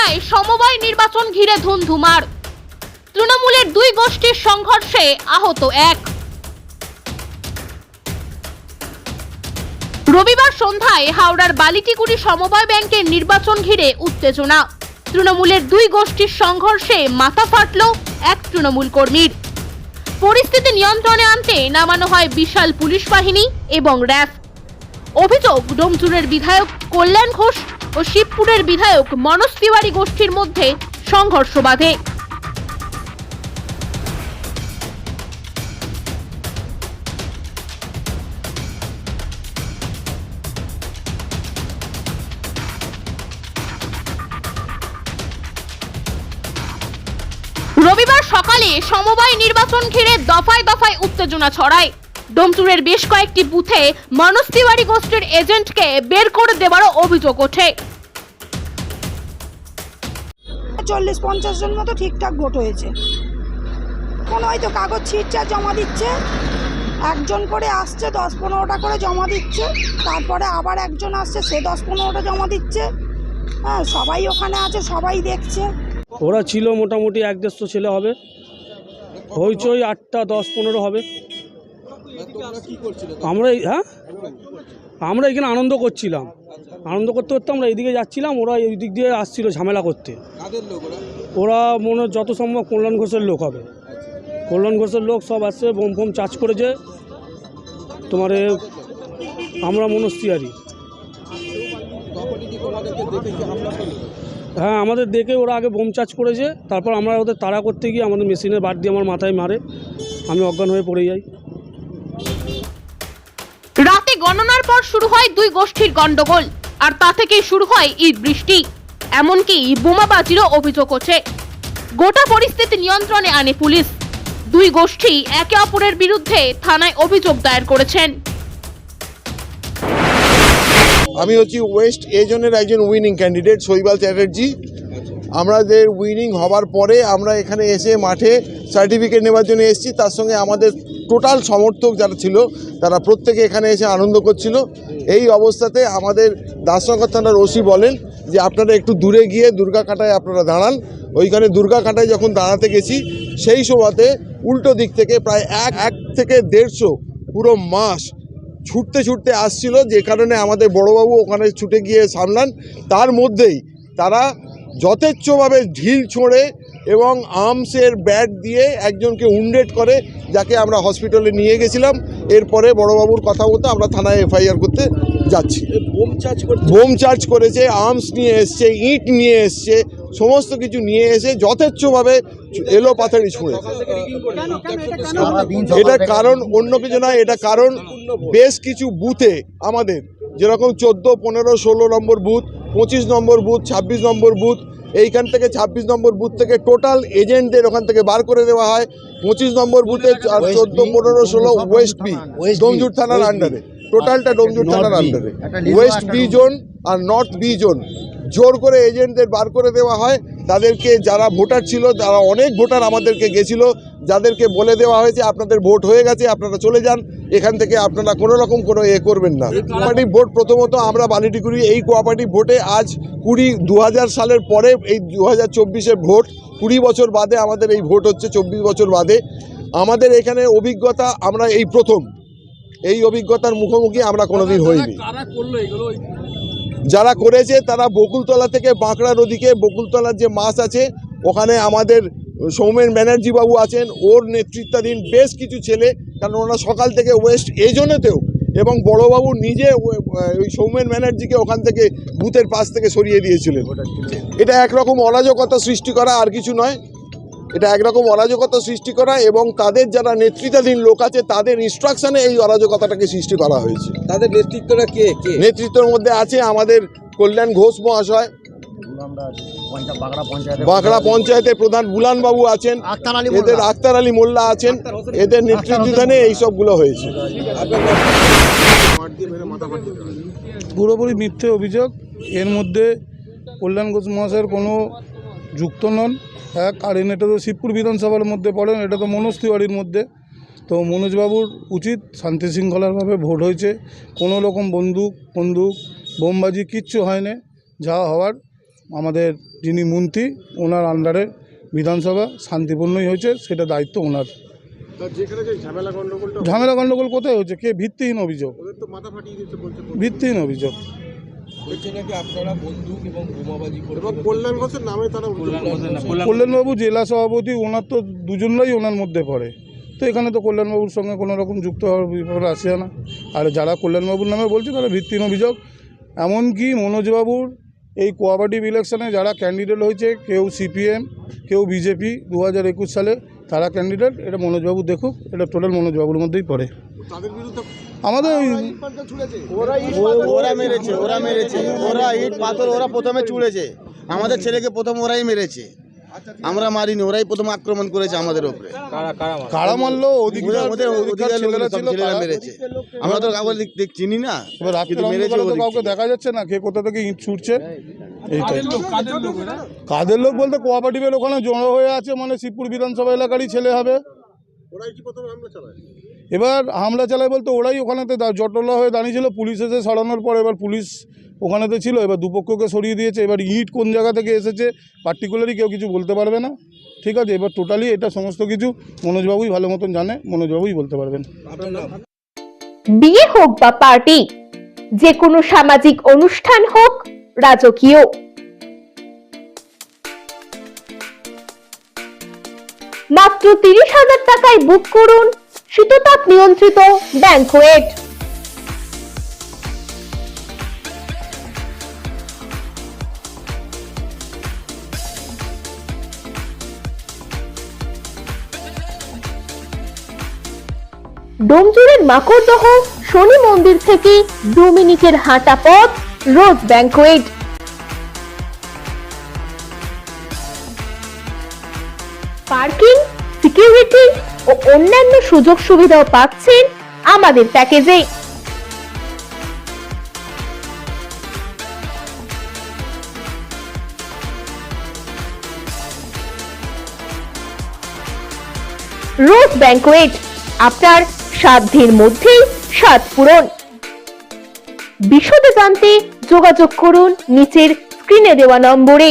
হাওড়ায় সমবায় নির্বাচন ঘিরে ধুমধুমার তৃণমূলের দুই গোষ্ঠীর সংঘর্ষে আহত এক। রবিবার সন্ধ্যায় হাওড়ার বালিটিকুড়ি সমবায় ব্যাংকের নির্বাচন ঘিরে উত্তেজনা। তৃণমূলের দুই গোষ্ঠীর সংঘর্ষে মাথা ফাটল এক তৃণমূল কর্মীর। পরিস্থিতি নিয়ন্ত্রণে আনতে নামানো হয় বিশাল পুলিশ বাহিনী এবং র্যাফ। অভিযোগ ডোমচুরের বিধায়ক কল্যাণ ঘোষ ও শিবপুরের বিধায়ক মনোজ তিওয়ারি গোষ্ঠীর মধ্যে সংঘর্ষ বাধে। রবিবার সকালে সমবায় নির্বাচন ঘিরে দফায় দফায় উত্তেজনা ছড়ায়। ডোমচুরের বেশ কয়েকটি বুথে মনোজ তিওয়ারি গোষ্ঠীর এজেন্টকে বের করে দেওয়ারও অভিযোগ ওঠে। চল্লিশ পঞ্চাশ জন মতো ঠিকঠাক ভোট হয়েছে। কোনো হয়তো কাগজ ছিটছে আর জমা দিচ্ছে একজন করে আসছে দশ পনেরোটা করে জমা দিচ্ছে তারপরে আবার একজন আসছে সে দশ পনেরোটা জমা দিচ্ছে। হ্যাঁ সবাই ওখানে আছে সবাই দেখছে। ওরা ছিল মোটামুটি এক দেড়শো ছেলে হবে। হইচই আটটা দশ পনেরো হবে। আমরা এই- হ্যাঁ? আমরা এখানে আনন্দ করছিলাম। আনন্দ করতে করতে আমরা এইদিকে যাচ্ছিলাম ওরা এই দিক দিয়ে আসছিল ঝামেলা করতে। ওরা? মনে যত সম্ভব কল্যাণ ঘোষের লোক হবে। কল্যাণ ঘোষের লোক সব আসছে বোম ফোম চার্জ করেছে। তোমার আমরা মনস্তিয়ারি হ্যাঁ আমাদের দেখে ওরা আগে বোম চার্জ করেছে তারপর আমরা ওদের তাড়া করতে গিয়ে আমাদের মেশিনে বার দিয়ে আমার মাথায় মারে। আমি অজ্ঞান হয়ে পড়ে যাই। গণনার পর শুরু হয় দুই গোষ্ঠীর গন্ডগোল আর তা থেকেই শুরু হয় ঈদ বৃষ্টি। এমনকি বোমাবাজিরও অভিযোগ ওঠে। গোটা পরিস্থিতি নিয়ন্ত্রণে আনে পুলিশ। দুই গোষ্ঠী একে অপরের বিরুদ্ধে থানায় অভিযোগ দায়ের করেছেন। আমি হচ্ছি ওয়েস্ট এজনের একজন উইনিং ক্যান্ডিডেট শৈবাল চ্যাটার্জি। আমাদের উইনিং হবার পরে আমরা এখানে এসে মাঠে সার্টিফিকেট নেওয়ার জন্য এসেছি। তার সঙ্গে আমাদের টোটাল সমর্থক যারা ছিল, তারা প্রত্যেকে এখানে এসে আনন্দ করছিল। এই অবস্থাতে আমাদের দাসনগর থানার ওসি বলেন যে, আপনারা একটু দূরে গিয়ে দুর্গা কাটায় আপনারা দাঁড়ান। ওইখানে দুর্গা কাটায় যখন দাঁড়াতে গেছি, সেই সময়তে উল্টো দিক থেকে প্রায় এক এক থেকে দেড়শো পুরো মাস ছুটতে ছুটতে আসছিল। যে কারণে আমাদের বড়োবাবু ওখানে ছুটে গিয়ে সামলান। তার মধ্যেই তারা যথেচ্ছভাবে ঢিল ছোঁড়ে এবং আর্মসের ব্যাট দিয়ে একজনকে উন্ডেট করে যাকে আমরা হসপিটালে নিয়ে গেছিলাম। এরপরে বড়বাবুর কথা মতো আমরা থানায় এফআইআর করতে যাচ্ছি। বোম চার্জ করছে? বোম চার্জ করেছে আর্মস নিয়ে এসছে ইট নিয়ে এসছে সমস্ত কিছু নিয়ে এসে যথেচ্ছভাবে এলো পাথারি ছুঁড়েছে এটা কারণ অন্য কিছু নয় এটা কারণ বেশ কিছু বুথে আমাদের যেরকম চোদ্দ পনেরো ষোলো নম্বর বুথ পঁচিশ নম্বর বুথ ছাব্বিশ নম্বর বুথ এইখান থেকে ছাব্বিশ নম্বর বুথ থেকে টোটাল এজেন্টদের ওখান থেকে বার করে দেওয়া হয়। পঁচিশ নম্বর বুথে চোদ্দ পনেরো ষোলো ওয়েস্ট বি ডোমজুর থানার আন্ডারে টোটালটা ডোমজুর থানার আন্ডারে ওয়েস্ট বি জোন আর নর্থ বি জোন জোর করে এজেন্টদের বার করে দেওয়া হয়। তাদেরকে যারা ভোটার ছিল তারা অনেক ভোটার আমাদেরকে গেছিল। যাদেরকে বলে দেওয়া হয়েছে আপনাদের ভোট হয়ে গেছে আপনারা চলে যান। এখান থেকে আপনারা কোনো রকম কোনো এ করবেন না। কোঅপারেটিভ ভোট প্রথমত আমরা বালিটিকুড়ি এই কোঅপারেটিভ ভোটে আজ কুড়ি দু সালের পরে এই দু হাজার ভোট কুড়ি বছর বাদে আমাদের এই ভোট হচ্ছে চব্বিশ বছর বাদে। আমাদের এখানে অভিজ্ঞতা আমরা এই প্রথম। এই অভিজ্ঞতার মুখোমুখি আমরা কোনোদিন হইনি। যারা করেছে তারা বকুলতলা থেকে বাঁকড়া নদীকে বকুলতলার যে মাছ আছে ওখানে আমাদের সৌমেন ব্যানার্জি বাবু আছেন ওর নেতৃত্বাধীন বেশ কিছু ছেলে কারণ ওরা সকাল থেকে ওয়েস্ট এজনেতেও এবং বড়বাবু নিজে ওই সৌমেন ব্যানার্জিকে ওখান থেকে বুথের পাশ থেকে সরিয়ে দিয়েছিলেন। এটা একরকম অরাজকতা সৃষ্টি করা আর কিছু নয়। এটা একরকম অরাজকতা সৃষ্টি করা এবং তাদের যারা নেতৃত্বাধীন লোক আছে তাদের ইনস্ট্রাকশনে এই অরাজকতাটাকে সৃষ্টি করা হয়েছে। তাদের নেতৃত্বটা কে? কে? নেতৃত্বের মধ্যে আছে আমাদের কল্যাণ ঘোষ মহাশয় বাঁকড়া পঞ্চায়েতের প্রধান বুলান বাবু আছেন এদের আক্তার আলী মোল্লা আছেন এদের নেতৃত্বাধীনে এই সবগুলো হয়েছে। পুরোপুরি মিথ্যে অভিযোগ এর মধ্যে কল্যাণ ঘোষ মহাশয়ের কোনো যুক্ত নন। এক আর এটা তো শিবপুর বিধানসভার মধ্যে পড়েন এটা তো মনোজ তিওয়ারির মধ্যে। তো মনোজবাবুর উচিত শান্তি শৃঙ্খলারভাবে ভোট হয়েছে। কোনো রকম বন্দুক বন্দুক বোমবাজি কিচ্ছু হয়নি। যা হওয়ার আমাদের যিনি মন্ত্রী ওনার আন্ডারে বিধানসভা শান্তিপূর্ণই হয়েছে সেটা দায়িত্ব ওনার। ঝামেলা গণ্ডগোল কোথায় হচ্ছে কে? ভিত্তিহীন অভিযোগ। ভিত্তিহীন অভিযোগ। কল্যাণবাবু জেলা সভাপতি ওনার তো দুজনরাই ওনার মধ্যে পড়ে। তো এখানে তো কল্যাণবাবুর সঙ্গে কোনো রকম যুক্ত হওয়ার ব্যাপার আসে না। আর যারা কল্যাণবাবুর নামে বলছে তারা ভিত্তিহীন অভিযোগ। এমনকি মনোজবাবুর এই কোঅপারেটিভ ইলেকশানে যারা ক্যান্ডিডেট হয়েছে কেউ সিপিএম কেউ বিজেপি দু হাজার একুশ সালে তারা ক্যান্ডিডেট এটা মনোজবাবু দেখুক এটা টোটাল মনোজবাবুর মধ্যেই পড়ে। তাদের বিরুদ্ধে আমাদের ওই ও- ওরা মেরেছে ওরা মেরেছে। ওরা ইট পাথর ওরা প্রথমে চুড়েছে আমাদের ছেলেকে প্রথম ওরাই মেরেছে। আমরা মারিনি ওরাই প্রথম আক্রমণ করেছে আমাদের উপরে। কারা মারলো? ওদের অধিকার ছেলেরা ছিল ছেলেরা মেরেছে। আমরা তো কাউকে চিনি না কিন্তু মেরেছে কাউকে দেখা যাচ্ছে না কে কোথা থেকে ইট ছুটছে? কাদের লোক বলতে কোঅপারেটিভের ওখানে জড়ো হয়ে আছে মানে শিবপুর বিধানসভা এলাকারই ছেলে হবে। ওরাই কি প্রথমে হামলা চালায়? এবার হামলা চালায় বলতে ওরাই ওখানেতে জটলা হয়ে দাঁড়িয়েছিল পুলিশ এসে সরানোর পর এবার পুলিশ ওখানেতে ছিল এবার দুপক্ষকে সরিয়ে দিয়েছে। এবার ইট কোন জায়গা থেকে এসেছে পার্টিকুলারই কেউ কিছু বলতে পারবে না। ঠিক আছে এবার টোটালি এটা সমস্ত কিছু মনোজবাবুই ভালো মতন জানে মনোজবাবুই বলতে পারবেন। বিয়ে হোক বা পার্টি যে কোনো সামাজিক অনুষ্ঠান হোক রাজকীয়। মাত্র তিরিশ হাজার টাকায় বুক করুন শীততাপ নিয়ন্ত্রিত ব্যাংকোয়েট ডোমজুড়ের মাকড়দহ শনি মন্দির থেকে দু মিনিটের হাঁটা পথ রোজ ব্যাংকোয়েট পার্কিং সিকিউরিটি ও অন্যান্য সুযোগ সুবিধাও পাচ্ছেন আমাদের প্যাকেজে। রোজ ব্যাংকোয়েট, আপনার সাধ্যের মধ্যেই স্বাদ পূরণ। বিশদে জানতে যোগাযোগ করুন নিচের স্ক্রিনে দেওয়া নম্বরে।